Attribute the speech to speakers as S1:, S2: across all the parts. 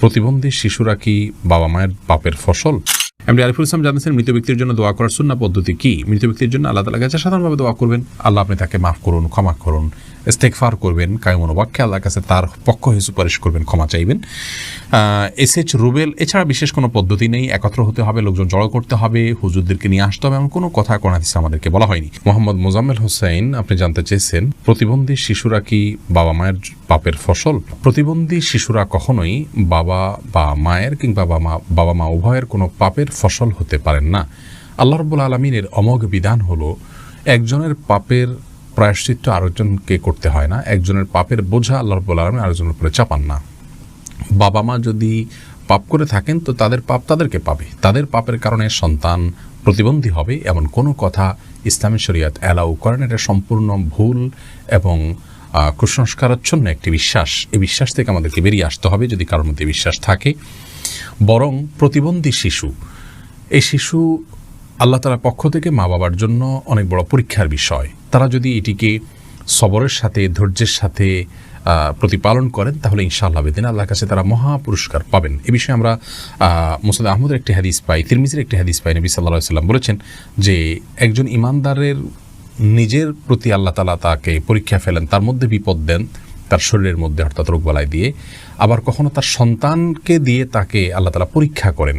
S1: প্রতিবন্ধী শিশুরা কি বাবা মায়ের পাপের ফসল? এমনি আরিফুল ইসলাম জানিয়েছেন মৃত ব্যক্তির জন্য দোয়া করার সুন্না পদ্ধতি কি? মৃত ব্যক্তির জন্য আল্লাহ তালা কাছে সাধারণভাবে দোয়া করবেন? আল্লাহ আপনি তাকে মাফ করুন, ক্ষমা করুন। ইস্তেকফার করবেন কায়মনোবাক্যে আল্লাহর কাছে তার পক্ষ হয়ে সুপারিশ করবেন, ক্ষমা চাইবেন। এস এইচ রুবেল, এছাড়া বিশেষ কোনো পদ্ধতি নেই, একত্র হতে হবে, লোকজন জড়ো করতে হবে, হুজুরদেরকে নিয়ে আসতে হবে, এমন কোনো কথা কোন হাদিসে আমাদেরকে বলা হয়নি। মোহাম্মদ মোজাম্মেল হোসেন আপনি জানতে চেয়েছেন, প্রতিবন্ধী শিশুরা কি বাবা মায়ের পাপের ফসল? প্রতিবন্ধী শিশুরা কখনোই বাবা বা মায়ের কিংবা বাবা মা বাবা মা উভয়ের কোনো পাপের ফসল হতে পারেন না। আল্লাহ রব্বুল আলমিনের অমোঘ বিধান হলো, একজনের পাপের প্রায়শ্চিত্ত আরেকজনকে করতে হয় না। একজনের পাপের বোঝা আল্লাহ রব্বুল আলমী আরেকজনের উপরে চাপান না। বাবা মা যদি পাপ করে থাকেন, তো তাদের পাপ তাদেরকে পাবে। তাদের পাপের কারণে সন্তান প্রতিবন্ধী হবে এমন কোনো কথা ইসলামী শরিয়াত অ্যালাউ করেন এটা সম্পূর্ণ ভুল এবং কুসংস্কারাচ্ছন্ন একটি বিশ্বাস। এই বিশ্বাস থেকে আমাদেরকে বেরিয়ে আসতে হবে যদি কারোর মধ্যে বিশ্বাস থাকে। বরং প্রতিবন্ধী শিশু, এই শিশু আল্লাহ তালার পক্ষ থেকে মা বাবার জন্য অনেক বড় পরীক্ষার বিষয়। তারা যদি এটিকে সবরের সাথে, ধৈর্যের সাথে প্রতিপালন করেন, তাহলে ইনশাআল্লাহ বেদিন আল্লাহর কাছে তারা মহা পুরস্কার পাবেন। এ বিষয়ে আমরা মুসাদ আহমদের একটি হাদিস পাই, তিরমিজির একটি হাদিস পাই, নবী সাল্লাহ সাল্লাম বলেছেন যে, একজন ইমানদারের নিজের প্রতি আল্লাহ তালা তাকে পরীক্ষা ফেলেন, তার মধ্যে বিপদ দেন, তার শরীরের মধ্যে অর্থাৎ রোগবালাই দিয়ে। আবার কখনো তার সন্তানকে দিয়ে তাকে আল্লাহ তালা পরীক্ষা করেন।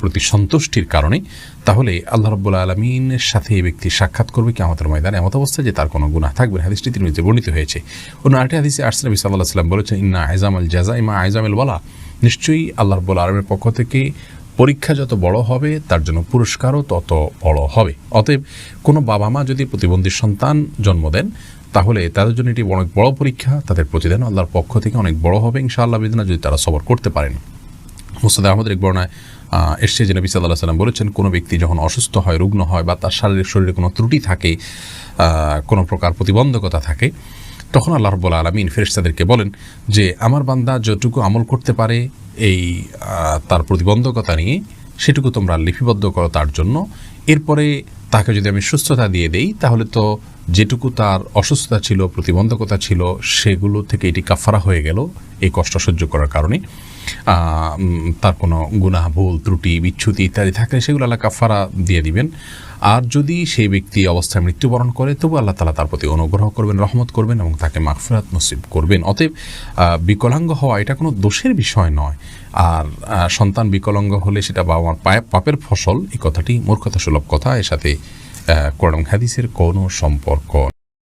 S1: প্রতি সন্তুষ্টির কারণে, তাহলে আল্লাহ রব্বুল্লা আলমিনের সাথে এই ব্যক্তি সাক্ষাৎ করবে কি আমাদের ময়দানে। এমত অবস্থায় যে তার কোনো গুণা থাকবে। হাদিসটি তিনি বর্ণিত হয়েছে। অন্য আরেকটি হাদিসে আর্স নবী সাল্লাহ সাল্লাম বলেছেন, ইন্না আইজাম আল জাজা ইমা আইজাম আল বলা নিশ্চয়ই আল্লাহ রব্বুল আলমের পক্ষ থেকে পরীক্ষা যত বড় হবে, তার জন্য পুরস্কারও তত বড় হবে। অতএব কোনো বাবা মা যদি প্রতিবন্ধী সন্তান জন্ম দেন, তাহলে তাদের জন্য এটি অনেক বড় পরীক্ষা। তাদের প্রতিদান আল্লাহর পক্ষ থেকে অনেক বড় হবে। ইনশাআল্লাহ বিদিনা যদি তারা সবর করতে পারেন। মুস্তাদ আহমদের এক বর্ণায় এসছে যে নবী সাল্লাহ সাল্লাম বলেছেন, কোনো ব্যক্তি যখন অসুস্থ হয়, রুগ্ন হয় বা তার শারীরিক শরীরে কোনো ত্রুটি থাকে কোনো প্রকার প্রতিবন্ধকতা থাকে, তখন আল্লাহ রব্বুল আলমিন ফেরেশতাদেরকে বলেন যে, আমার বান্দা যতটুকু আমল করতে পারে, এই তার প্রতিবন্ধকতা নিয়ে সেটুকু তোমরা লিপিবদ্ধ করো তার জন্য। এরপরে তাকে যদি আমি সুস্থতা দিয়ে দেই, তাহলে তো যেটুকু তার অসুস্থতা ছিল, প্রতিবন্ধকতা ছিল, সেগুলো থেকে এটি কাফারা হয়ে গেল এই কষ্ট সহ্য করার কারণে। তার কোনো গুনাহ, ভুল, ত্রুটি, বিচ্ছুতি ইত্যাদি থাকলে সেগুলো আল্লাহ কাফারা দিয়ে দিবেন। আর যদি সেই ব্যক্তি অবস্থায় মৃত্যুবরণ করে, তবু আল্লাহ তালা তার প্রতি অনুগ্রহ করবেন, রহমত করবেন এবং তাকে মাগফিরাত নসিব করবেন। অতএব বিকলাঙ্গ হওয়া এটা কোনো দোষের বিষয় নয়। আর সন্তান বিকলাঙ্গ হলে সেটা বাবা মার পায়ে, পাপের ফসল, এই কথাটি মূর্খতা সুলভ কথা। এর সাথে কোরআন হাদিসের কোনো সম্পর্ক